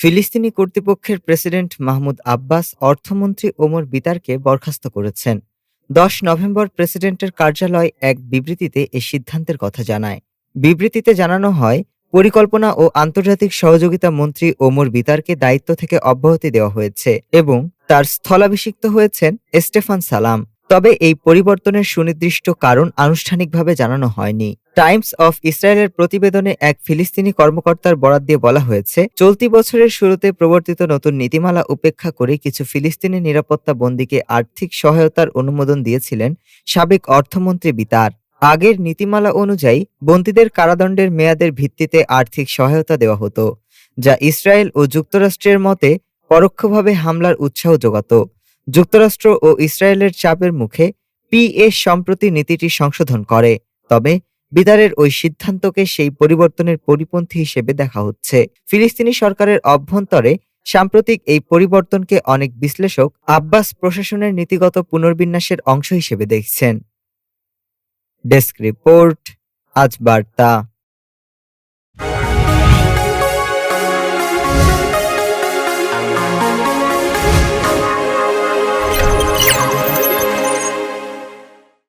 ফিলিস্তিনি কর্তৃপক্ষের president Mahmoud Abbas অর্থমন্ত্রী ওমর বিতারকে বরখাস্ত করেছেন। দশ নভেম্বর প্রেসিডেন্টের কার্যালয় এক বিবৃতিতে এ সিদ্ধান্তের কথা জানায়। বিবৃতিতে জানানো হয়, পরিকল্পনা ও আন্তর্জাতিক সহযোগিতা মন্ত্রী ওমর বিতারকে দায়িত্ব থেকে অব্যাহতি দেওয়া হয়েছে এবং তার স্থলাভিষিক্ত হয়েছেন স্টেফান সালাম। তবে এই পরিবর্তনের সুনির্দিষ্ট কারণ আনুষ্ঠানিকভাবে জানানো হয়নি। টাইমস অফ ইসরায়েলের প্রতিবেদনে এক ফিলিস্তিনি কর্মকর্তার বরাত দিয়ে বলা হয়েছে, চলতি বছরের শুরুতে প্রবর্তিত নতুন নীতিমালা উপেক্ষা করে কিছু ফিলিস্তিনি নিরাপত্তা বন্দীকে আর্থিক সহায়তার অনুমোদন দিয়েছিলেন সাবেক অর্থমন্ত্রী বিতার। আগের নীতিমালা অনুযায়ী, বন্দীদের কারাদণ্ডের মেয়াদের ভিত্তিতে আর্থিক সহায়তা দেওয়া হতো, যা ইসরায়েল ও যুক্তরাষ্ট্রের মতে পরোক্ষভাবে হামলার উৎসাহ যোগাত যুক্তরাষ্ট্র ও ইসরায়েলের চাপের মুখে পিএস সম্প্রতি নীতিটি সংশোধন করে, তবে বিদারের ওই সিদ্ধান্তকে সেই পরিবর্তনের পরিপন্থী হিসেবে দেখা হচ্ছে। ফিলিস্তিনি সরকারের অভ্যন্তরে সাম্প্রতিক এই পরিবর্তনকে অনেক বিশ্লেষক আব্বাস প্রশাসনের নীতিগত পুনর্বিন্যাসের অংশ হিসেবে দেখছেন। ডেস্ক রিপোর্ট, আজ বার্তা।